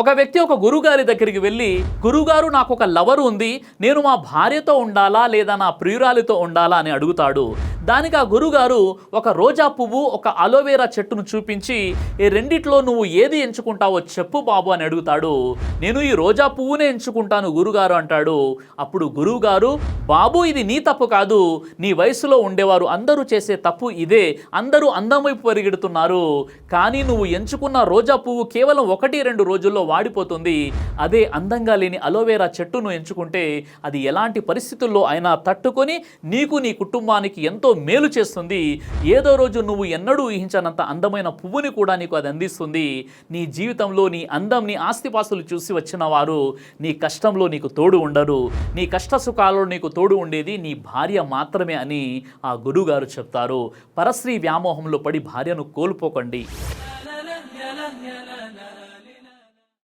ఒక వ్యక్తి ఒక గురుగారి దగ్గరికి వెళ్ళి గురుగారు నాకు ఒక లవర్ ఉంది. నేను మా భార్యతో ఉండాలా లేదా నా ప్రియురాలితో ఉండాలా? అని అడుగుతాడు. దానికి ఆ గురుగారు ఒక రోజా పువ్వు ఒక అలోవేరా చెట్టును చూపించి ఈ రెండిట్లో నువ్వు ఏది ఎంచుకుంటావో చెప్పు బాబు అని అడుగుతాడు. నేను ఈ రోజా పువ్వునే ఎంచుకుంటాను గురుగారు అంటాడు. అప్పుడు గురువుగారు బాబు ఇది నీ తప్పు కాదు. నీ వయసులో ఉండేవారు అందరూ చేసే తప్పు ఇదే. అందరూ అందం వైపు పరిగెడుతున్నారు. కానీ నువ్వు ఎంచుకున్న రోజా పువ్వు కేవలం ఒకటి రెండు రోజుల్లో వాడిపోతుంది. అదే అందంగా లేని అలోవేరా చెట్టును ఎంచుకుంటే అది ఎలాంటి పరిస్థితుల్లో అయినా తట్టుకొని నీకు నీ కుటుంబానికి ఎంతో మేలు చేస్తుంది. ఏదో రోజు నువ్వు ఎన్నడూ ఊహించనంత అందమైన పువ్వుని కూడా నీకు అది అందిస్తుంది. నీ జీవితంలో నీ అందం నీ ఆస్తిపాస్తులు చూసి వచ్చిన వారు నీ కష్టంలో నీకు తోడు ఉండరు. నీ కష్ట సుఖాల్లో నీకు తోడు ఉండేది నీ భార్య మాత్రమే అని ఆ గురుగారు చెప్తారు. పరశ్రీ వ్యామోహంలో పడి భార్యను కోల్పోకండి.